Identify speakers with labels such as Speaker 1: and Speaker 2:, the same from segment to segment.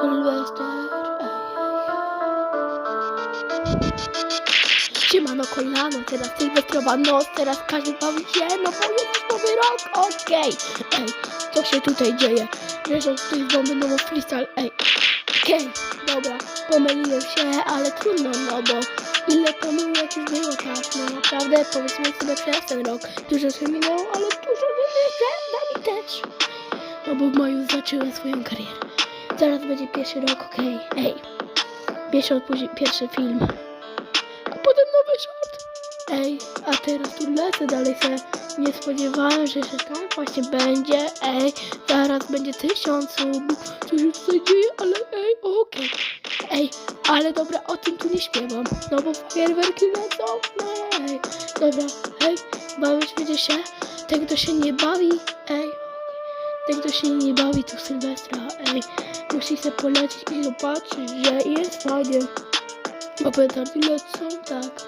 Speaker 1: Sylwester. Siemano kolano, teraz sylwestrowa noc, teraz każdy bawi się, no bo jest nowy rok, okej. Ej, co się tutaj dzieje? Wierzą tutaj bomby nowo freestyle, ej. Okej, dobra, pomyliłem się, ale trudno, no bo ile pomyłek już było, tak, no naprawdę, powiedzmy sobie przez ten rok. Dużo się minęło, ale dużo jeszcze nami też. No bo w maju zaczęła swoją karierę. Zaraz będzie pierwszy rok, okej, ej. Miesiąc później pierwszy film. A potem nowy short. Ej, a teraz tu lecę dalej se. Nie spodziewałem się, że tak właśnie będzie. Ej, zaraz będzie tysiąc subów. Co się tutaj dzieje, ale ej, okej. Ej, ale dobra, o tym tu nie śpiewam. No bo fajerwerki lecą. No ej, dobra, ej, będzie się. Ten, kto się nie bawi, ej, ten, kto się nie bawi, to Sylwestra, ej, musi się polecieć i zobaczyć, że jest fajnie. Bo petardy lecą, tak.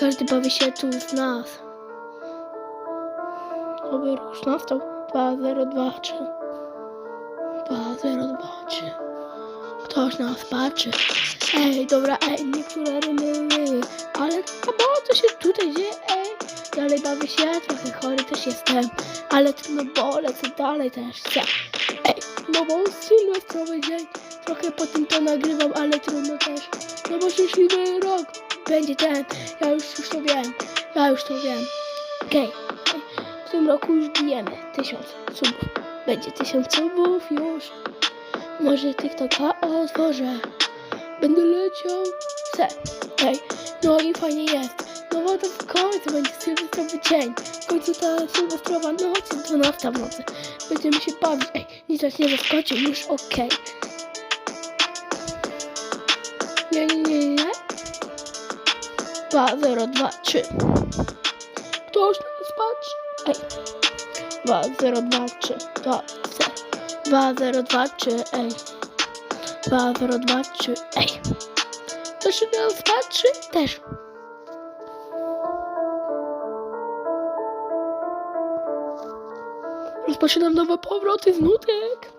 Speaker 1: Każdy bawi się tu z nas. Oby już nastał 2023. 2023. Ktoś nas patrzy. Ej, dobra, ej, niektóre rymy. Ale bo co się tutaj dzieje, ej. Dalej bawię się, trochę chory też jestem. Ale trudno, bo lecę dalej też chcę. Ej, no bo sylwestrowy dzień. Trochę po tym to nagrywam, ale trudno też. No bo szczęśliwy rok będzie ten. Ja już, już to wiem. Ja już to wiem. Okej. okej. W tym roku już bijemy tysiąc subów. Będzie tysiąc subów już. Może TikToka otworzę. Będę leciał. Se. Ej. No i fajnie jest. No bo to w końcu będzie sylwestrowy dzień. W końcu ta sylwestrowa noc jest 12 w nocy. Będziemy się bawić. Ej, nic nas nie zaskoczy. Już okej. Nie, nie, nie, nie. 2, 0, 2, 3. Ktoś nas patrzy. Ej. 2, 0, 2, 3. 2, 0. 2, 0, 2, 3. Ej. 2, 0, 2, 3. Ej. Ktoś nas patrzy? Też. Rozpoczynam nowe powroty z nutek.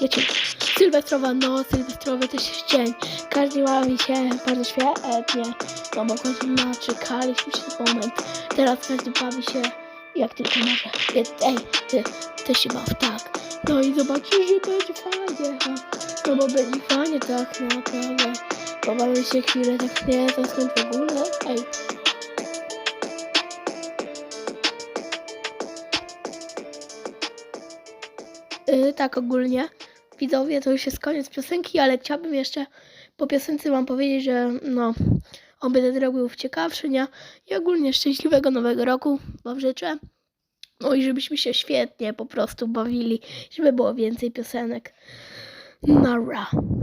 Speaker 1: Lecimy. Sylwestrowa noc, sylwestrowy też dzień. Każdy bawi się bardzo świetnie. No bo na czekaliśmy się na moment. Teraz każdy bawi się jak tylko może. Ej, ty, ty się baw tak. No i zobaczysz, że będzie fajnie. No bo będzie fajnie tak naprawdę. Pobawię się chwilę, tak nie zaskąd w ogóle. Ej. Yy, tak ogólnie. Widzowie, to już jest koniec piosenki, ale chciałabym jeszcze po piosence wam powiedzieć, że no, oby ten rok był ciekawszy, nie? I ogólnie szczęśliwego nowego roku wam życzę. No i żebyśmy się świetnie po prostu bawili, żeby było więcej piosenek. Nara.